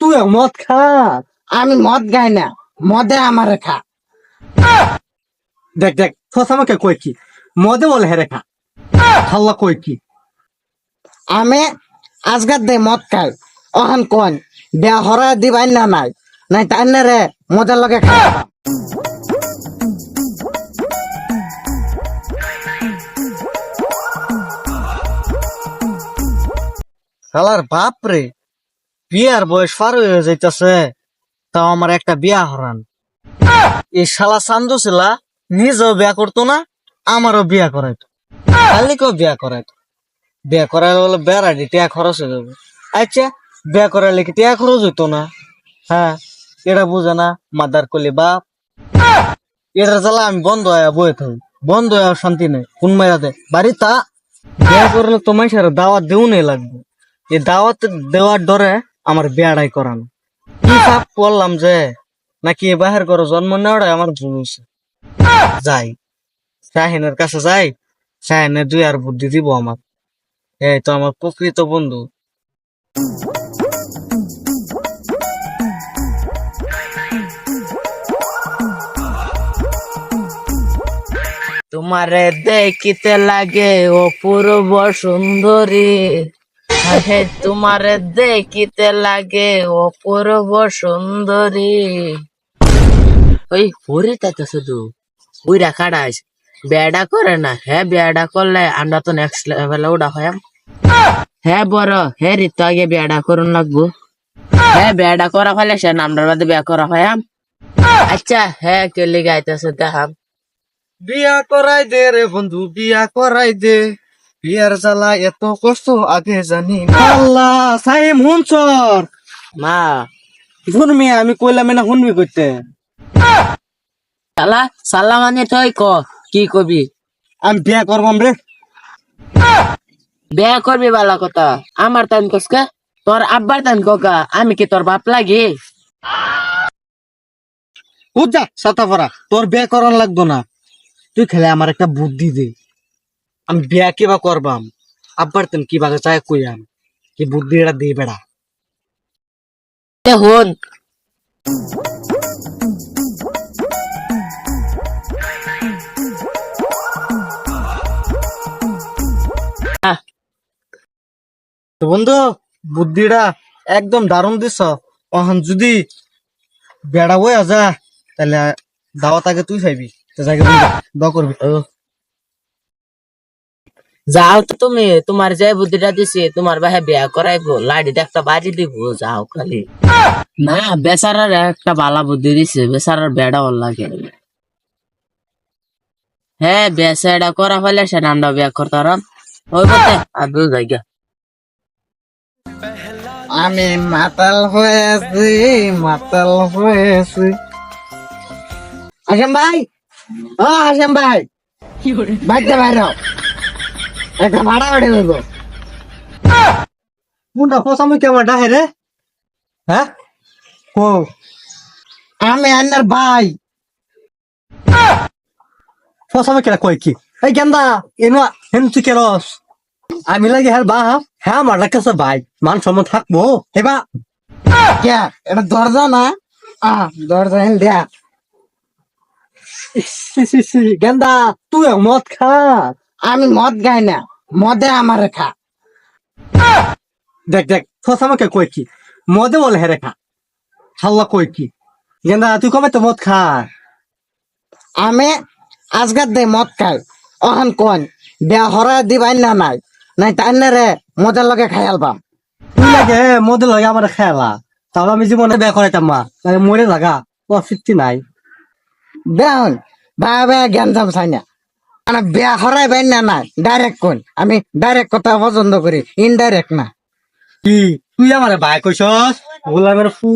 তুই মদ খা। আমি মদ গাই না, মদে আমার খা। দেখ দেখ ফস আমাকে কই কি? মদে বলে হেরে খা। হাল্লা কই কি? আমি আজকার দে মদ খাই। অহন কোন বিয়া হরা দিবাই না নাই। নাই তাই না রে, মদের লগে খাই শালার বাপ রে। বিয়ার বয়স পার হয়ে যাইতাছে, তাও আমার একটা বিয়া হরান। এই শালা চান্দু ছিলা নিজেও বিয়া করতো না, আমারও বিয়া করাইতো। খালি কেউ বিয়া করাইতো। বিয়া করাইলে বলে বেড়াডি টিয়া খরচ হয়ে যাবে। আচ্ছা বিয়া করাইলে কি টিয়া খরচ হইতো না? হ্যাঁ এটা বুঝে না, মাদার কলি বাপ। এটা জ্বালা আমি বন্ধ হয়ে বয়ে থাকি। বন্ধ হয়ে শান্তি নেই। কোন মেয়েরাতে বাড়ি তা। বিয়া করলে তো মানুষের দাওয়াত দেও নেই লাগবে। এই দাওয়াত দেওয়ার ডরে আমার বিয়াটাই করানো। কি পাপ করলাম যে? নাকি বাহির করো জন্ম নেওয়াটাই আমার ভুল হয়েছে। যাই, শাহিনের কাছে যাই শাহিনে দুই আর বুদ্ধি দিব আমার। এই তো আমার প্রকৃত বন্ধু। তোমারে দেখিতে লাগে, অপূর্ব সুন্দরী। হে, তোমারে দেখিতে লাগে, অপূর্ব সুন্দরী। ওই হরি তাই শুধু। ওই রাখাড়াস বেড়া করে না হ্যাঁ বেড়া করলে আমরা তো নেক্সট লেভেলে উঠা হয় হ্যাঁ বড় হ্যাঁ ঋতু, আগে বেড়া করুন লাগবো। হ্যাঁ বেড়া করা ফেলে সে নামটার বাদে বেয়া করা হয় আচ্ছা হ্যাঁ কেলি গাইতেছে, দেখাম। বিয়া করাই দে রে বন্ধু, বিয়া করাই দে। বিয়ার জ্বালা এত কষ্ট আগে জানি। আল্লাহ সাইম হুনছর মা শুনমি আমি কইলাম না শুনবি করতে সালা সালা মানে তুই ক কি কবি? আমি বিয়া করবাম রে। বিয়া করবি বালা কথা। আমার তান কসকা তোর আব্বার তান ককা আমি কি তোর বাপ লাগি? বুঝা সাতাফারা তোর বিয়া করার লাগতো না। তুই খেলে আমার একটা বুদ্ধি দে। আমি বিয়া কিবা করবাম। আব্বার তেন কিবা চায় কইয়াম কি বুদ্ধি এটা দিয়ে বেড়া। হন। তো বন্ধু বুদ্ধিটা একদম দারুণ দিছ। অহন যদি বেড়া বই যা তাহলে দাওয়াত আগে তুই খাইবি। তো জায়গা দ করবি। যাও তো তুমি তোমার যে বুদ্ধিটা দিছি তোমার ভাই বিয়া করাইবো লাড়িতে একটা বাজি দিব যাও খালি। না বেচারার একটা বালা বুদ্ধি দিছে বেচারার বেড়া ওর লাগে। হ্যাঁ বেচারা করা হলে সে নামটা বিয়া করতাম ওই বলতে আদু জায়গা আমি মাতাল হয়েছি মাতাল হয়েছি। আসেম ভাই ও আসেম ভাই বাড়িতে বাইর হও। একটা ভাড়া বাড়ি হইব কোনটা ফসামে কেমন ডাহে রে। হ্যাঁ? আমি আন্নার ভাই। ফসামে কেরা কয় কি? এই গেন্দা এনো হেন তুই কেরস আমি লাগে হ্যাঁ বা হ্যাঁ আমার কাছে ভাই। মান সম্মান থাকব। এবার কে? এটা দরজা না? আহ দরজা হেন দেয়া। গেন্দা তুই মদ খা। আমি মদ গাই না মদে আমার খা দেখ দেখ ফসামে কয় কি? মদে বলে হেরে খা হাল্লা কয় কি? গেন্দা তুই কবে তো মদ খা আমি আজকার দে মদ খাই। অহন কোন বিয়া হরা দিবাই না নাই। নাই তাই না রে মদের লগে খাই আলবাম। তুই লাগে মদে লাগে আমার খেলা তাহলে আমি জীবনে বেয়া করাইতাম মা মরে লাগা অফিসটি নাই। বেহন ভাই জ্ঞান চাই না। মানে বিয়া হরাই বাইন না নাই ডাইরেক্ট কোন আমি ডাইরেক্ট কথা পছন্দ করি ইনডাইরেক্ট না। কি? তুই আমার ভাই কইছস? গোলামের ফু।